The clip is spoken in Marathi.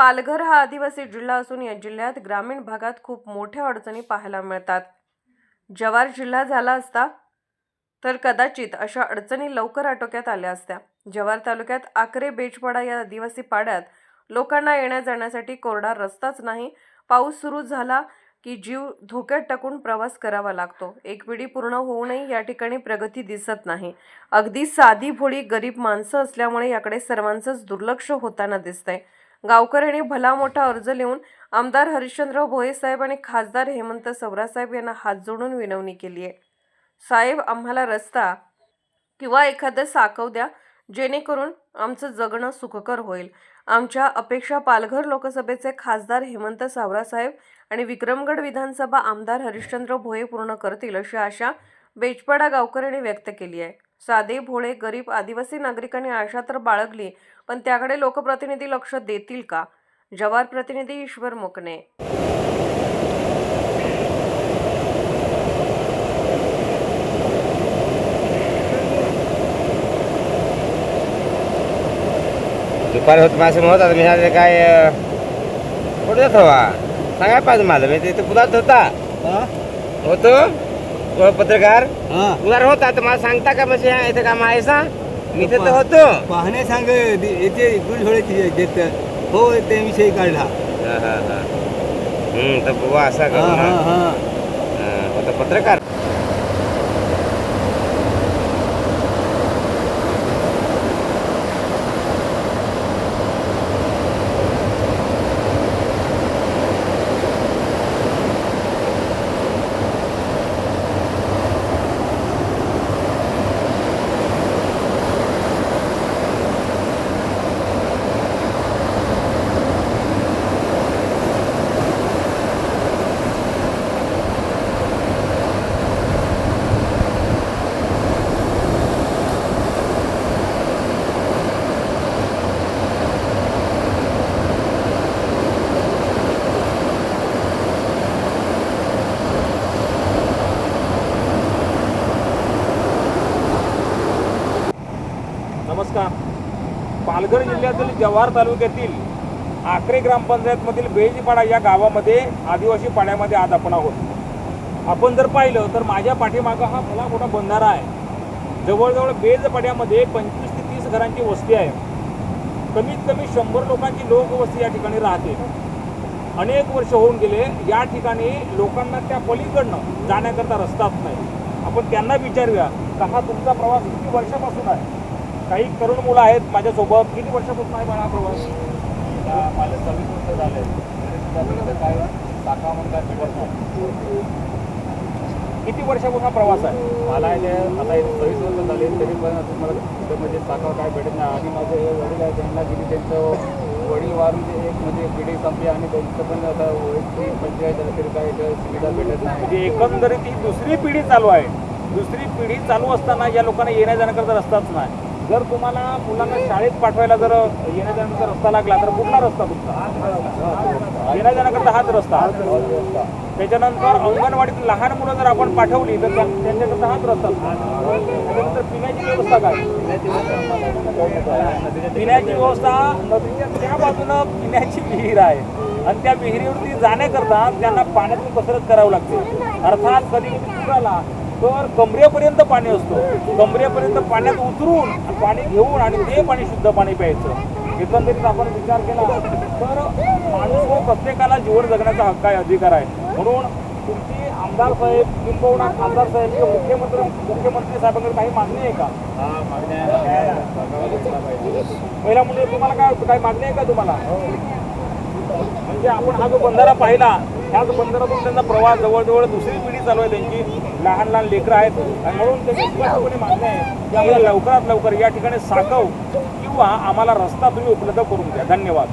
पालघर हा आदिवासी जिल्हा असून या जिल्ह्यात ग्रामीण भागात खूप मोठ्या अडचणी पाहायला मिळतात. जव्हार जिल्हा झाला असता तर कदाचित अशा अडचणी लवकर आटोक्यात आल्या असत्या. जव्हार तालुक्यात आकरे बेजपाडा या आदिवासी पाड्यात लोकांना येण्या जाण्यासाठी कोरडा रस्ताच नाही. पाऊस सुरू झाला की जीव धोक्यात टाकून प्रवास करावा लागतो. एक पिढी पूर्ण होऊनही या ठिकाणी प्रगती दिसत नाही. अगदी साधी भोळी गरीब माणसं असल्यामुळे याकडे सर्वांचंच दुर्लक्ष होताना दिसतंय. गावकऱ्यांनी भला मोठा अर्ज लिहून आमदार हरिश्चंद्र भोये साहेब आणि खासदार हेमंत सवरासाहेब यांना हात जोडून विनवणी केली आहे. साहेब आम्हाला रस्ता किंवा एखादं साकव द्या जेणेकरून आमचं जगणं सुखकर होईल. आमच्या अपेक्षा पालघर लोकसभेचे खासदार हेमंत सावरासाहेब आणि विक्रमगड विधानसभा आमदार हरिश्चंद्र भोये पूर्ण करतील अशी आशा बेजपाडा गावकऱ्यांनी व्यक्त केली आहे. साधे भोळे गरीब आदिवासी नागरिकांनी आशा तर बाळगली पण त्याकडे लोकप्रतिनिधी लक्ष देतील का? जवार प्रतिनिधी ईश्वर मुकणे. दुपारी होत माझं होत आता मी आता काय कुठं जात हवा सांगाय पाहिजे माझं मी तिथे पुण्यात होता. होतो? पत्रकार? पुणार होता तर मला सांगता का म्हणजे हा इथं काम आहे सा? मी तिथं होतो. पाहणे सांग याचे गुलझोळ्याची देत हो ते विषयी काढला. हा, हा, हा. हम्म, तर बुवा असा हा, करू हा, ना. हा. हा, होता पत्रकार नमस्कार. पालघर जिल्ह्यातील जव्हार तालुक्यातील आकरे ग्रामपंचायतमधील बेजीपाडा या गावामध्ये आदिवासी पाड्यामध्ये आज आपण आहोत. आपण जर पाहिलं तर माझ्या पाठीमागं हा भला मोठा बंधारा आहे. जवळजवळ बेजपाड्यामध्ये पंचवीस ते तीस घरांची वस्ती आहे. कमीत कमी शंभर लोकांची लोकवस्ती या ठिकाणी राहते. अनेक वर्ष होऊन गेले या ठिकाणी लोकांना त्या पलीकडनं जाण्याकरता रस्ताच नाही. आपण त्यांना विचारूया का हा तुमचा प्रवास किती वर्षापासून आहे? काही तरुण मुलं आहेत माझ्यासोबत किती वर्षापासून आहे मला हा प्रवास? मला सव्वीस वर्ष झाले. काय नाही. किती वर्षापासून हा प्रवास आहे? मला इथे आता सव्वीस वर्ष झाले. तरी पण अजून मला इथं म्हणजे टाका काय भेटत नाही. आणि माझे हे वडील आहे त्यांना गेली त्यांचं वडील वारून ते एक म्हणजे पिढी संपली आणि त्यांचं पण आता वयस्कर पंचेचाळीस झालं तरी काय इथं सुविधा भेटत नाही. म्हणजे एकंदरीत ही दुसरी पिढी चालू आहे. दुसरी पिढी चालू असताना या लोकांना येण्या जाण्याकरता रस्ताच नाही. जर तुम्हाला मुलांना शाळेत पाठवायला जर येण्या जाण्याचा रस्ता लागला तर कुठला रस्ता तुमचा? येण्या जाण्याकरता हाच रस्ता. त्याच्यानंतर अंगणवाडीत लहान मुलं जर आपण पाठवली तर त्यांच्याकरता हाच रस्ता. त्याच्यानंतर पिण्याची व्यवस्था काय? पिण्याची व्यवस्था नदीच्या त्या बाजूनं पिण्याची विहीर आहे. आणि त्या विहिरीवरती जाण्याकरता त्यांना पाण्यातून कसरत करावी लागते. अर्थात कधी आला तर कमरेपर्यंत पाणी असतो. कमरेपर्यंत पाण्यात उतरून पाणी घेऊन आणि ते पाणी शुद्ध पाणी प्यायचं. एकंदरीत आपण विचार केला तर माणूस प्रत्येकाला जीवन जगण्याचा हक्क आहे अधिकार आहे. म्हणून तुमची आमदार साहेब किंबहुना खासदार साहेब किंवा मुख्यमंत्री मुख्यमंत्री साहेबांकडे काही मागणी आहे का? हा पहिला म्हणजे तुम्हाला काय काही मागणी आहे का तुम्हाला? म्हणजे आपण हा जो बंधारा पाहिला ह्याच बंदरातून त्यांचा प्रवास जवळजवळ दुसरी पिढी चालू आहे त्यांची. लहान लहान लेकरं आहेत. आणि म्हणून त्यांची स्पष्टपणे मागणी आहे की आम्हाला लवकरात लवकर या ठिकाणी साकव किंवा आम्हाला रस्ता तुम्ही उपलब्ध करून द्या. धन्यवाद.